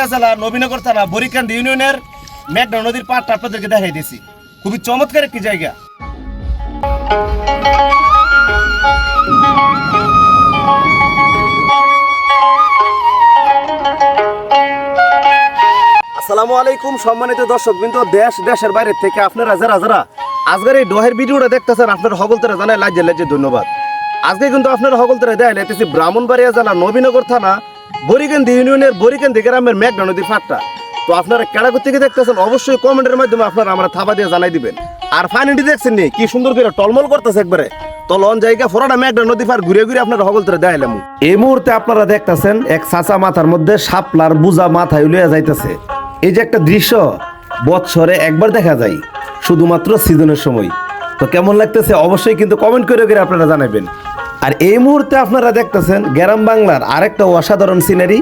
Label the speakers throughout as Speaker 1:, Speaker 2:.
Speaker 1: ব্রাহ্মণবাড়িয়া জেলা নবীনগর থানা বরিকান্ড ইউনিয়নের মেঘনা নদীর পাড়টা আপনাদেরকে দেখাই দিয়েছি। খুবই চমৎকার একটি জায়গা। আসসালামু আলাইকুম, সম্মানিত দর্শক বিন্দু, দেশ, দেশের বাইরে থেকে আপনারা যারা যারা আজকের এই ডহের ভিডিওটা দেখতেছেন, আপনার হগলতরা জানাই লাজ্জে লাজ্জে ধন্যবাদ। আজকে কিন্তু আপনারা হগলতরা দেয় লাইতেছি ব্রাহ্মণবাড়িয়া জেলা নবীনগর থানা বরিকান্দি ইউনিয়নের বরিকান্দি গ্রামের মেঘনা নদী ফাটটা তো আপনারা কেড়াকর থেকে দেখতেছেন? অবশ্যই কমেন্টের মাধ্যমে আপনারা আমরা থাবা দিয়ে জানাই দিবেন। আর ফাইনালি দেখছেন নি, কি সুন্দর করে টলমল করতেছে একবারে। তো লন জায়গা ফোরাটা মেঘনা নদী পার ঘুরে ঘুরে আপনারা হগলতরা দেখাইলাম এই মুহূর্তে আপনারা দেখতেছেন এক চাচা মাথার মধ্যে সাপলার বুজা মাথায় লইয়া যাইতেছে। এই যে একটা দৃশ্য, বৎসরে একবার দেখা যায়, শুধুমাত্র সিজনের সময়। তো কেমন লাগতেছে? অবশ্যই কিন্তু কমেন্ট করে করে আপনারা জানাবেন। আর এই মুহূর্তে আপনারা দেখতেছেন গ্রাম বাংলার আরেকটা অসাধারণ সিনারি।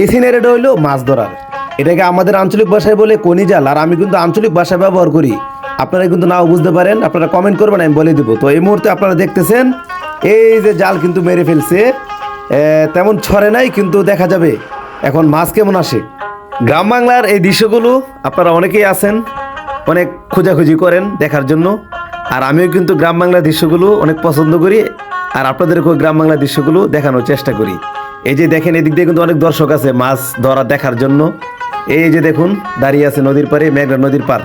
Speaker 1: এই সিনারিটা হইল মাছ ধরার। এটাকে আমাদের আঞ্চলিক ভাষায় বলে কনিজাল আর আমি কিন্তু আঞ্চলিক ভাষা ব্যবহার করি। আপনারা কিন্তু নাও বুঝতে পারেন। আপনারা কমেন্ট করবেন, আমি বলে দিব। তো এই মুহূর্তে আপনারা দেখতেছেন, এই যে জাল কিন্তু মেরে ফেলছে। তেমন ছড়ে নাই, কিন্তু দেখা যাবে এখন মাছ কেমন আসে। গ্রাম বাংলার এই দৃশ্যগুলো আপনারা অনেকেই আছেন, অনেক খোঁজাখুঁজি করেন দেখার জন্য। আর আমিও কিন্তু গ্রাম বাংলার দৃশ্যগুলো অনেক পছন্দ করি। আর আপনাদেরকেও গ্রাম বাংলার দৃশ্যগুলো দেখানোর চেষ্টা করি। এই যে দেখেন, এদিক দিয়ে কিন্তু অনেক দর্শক আছে মাছ ধরা দেখার জন্য। এই যে দেখুন, দাঁড়িয়ে আছে নদীর পাড়ে মেঘনা নদীর পার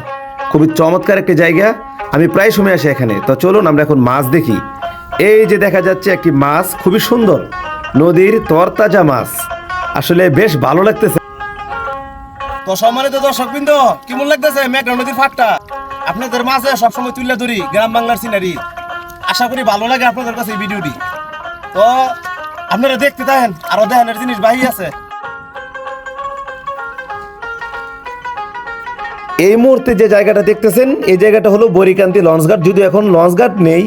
Speaker 1: খুবই চমৎকার একটি জায়গা। আমি প্রায় সময় আসি এখানে। তো চলুন, আমরা এখন মাছ দেখি। এই যে দেখা যাচ্ছে একটি মাছ, খুবই সুন্দর। নদীর তরতাজা মাছ। আসলে বেশ ভালো লাগতেছে। তো সম্মানিত দর্শক বৃন্দ কেমন লাগতেছে মেঘনা নদীর ফাটটা আপনাদের মাঝে সবসময় তুলে ধরি গ্রাম বাংলার সিনারি আশা করি ভালো লাগে আপনাদের কাছে এই ভিডিওটি। তো আপনারা দেখতে থাকেন, আরও দেখানোর জিনিস বাহি আছে। এই মুহূর্তে যে জায়গাটা দেখতেছেন, এই জায়গাটা হলো বরিকান্তি লঞ্চঘাট যদিও এখন লঞ্চঘাট নেই,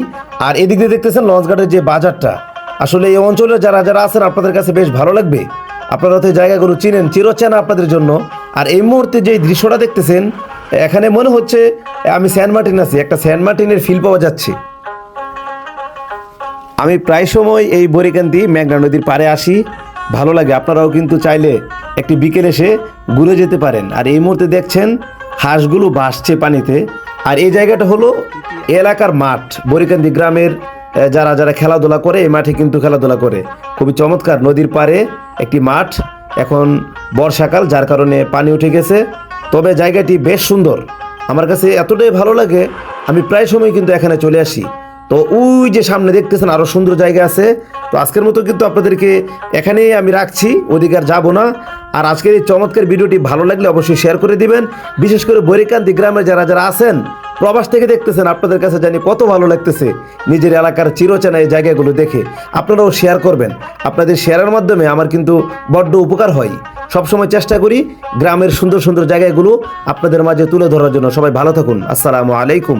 Speaker 1: আর এদিক দিয়ে দেখতেছেন লঞ্চঘাটের যে বাজারটা। আসলে এই অঞ্চলে যারা যারা আছেন, আপনাদের কাছে বেশ ভালো লাগবে। আপনারা তো জায়গাগুলো চিনেন, চিরচেনা আপনাদের জন্য। আর এই মুহূর্তে যে দৃশ্যটা দেখতেছেন, এখানে মনে হচ্ছে আমি স্যান মার্টিন আছি, একটা স্যান মার্টিনের ফিল পাওয়া যাচ্ছে। আমি প্রায় সময় এই বরিকান্তি মেঘনা নদীর পাড়ে আসি। ভালো লাগে, আপনারাও কিন্তু চাইলে একটি বিকেল এসে ঘুরে যেতে পারেন। আর এই মুহূর্তে দেখছেন, হাঁসগুলো ভাসছে পানিতে। আর এই জায়গাটা হলো এলাকার মাঠ বরিকান্দি গ্রামের যারা যারা খেলাধুলা করে, এই মাঠে কিন্তু খেলাধুলা করে। খুবই চমৎকার, নদীর পাড়ে একটি মাঠ। এখন বর্ষাকাল, যার কারণে পানি উঠে গেছে। তবে জায়গাটি বেশ সুন্দর। আমার কাছে এতটাই ভালো লাগে, আমি প্রায় সময় কিন্তু এখানে চলে আসি। তো ওই যে সামনে দেখতেছেন আরও সুন্দর জায়গা আছে। তো আজকের মতো কিন্তু আপনাদেরকে এখানেই আমি রাখছি, ওদিকে আর যাব না। আর আজকের এই চমৎকার ভিডিওটি ভালো লাগলে অবশ্যই শেয়ার করে দিবেন। বিশেষ করে বরিকান্তি গ্রামে যারা যারা আছেন, প্রবাস থেকে দেখতেছেন, আপনাদের কাছে জানি কত ভালো লাগতেছে নিজের এলাকার চিরচেনা এই জায়গাগুলো দেখে। আপনারাও শেয়ার করবেন। আপনাদের শেয়ারের মাধ্যমে আমার কিন্তু বড্ড উপকার হয়। সবসময় চেষ্টা করি গ্রামের সুন্দর সুন্দর জায়গাগুলো আপনাদের মাঝে তুলে ধরার জন্য। সবাই ভালো থাকুন। আসসালামু আলাইকুম।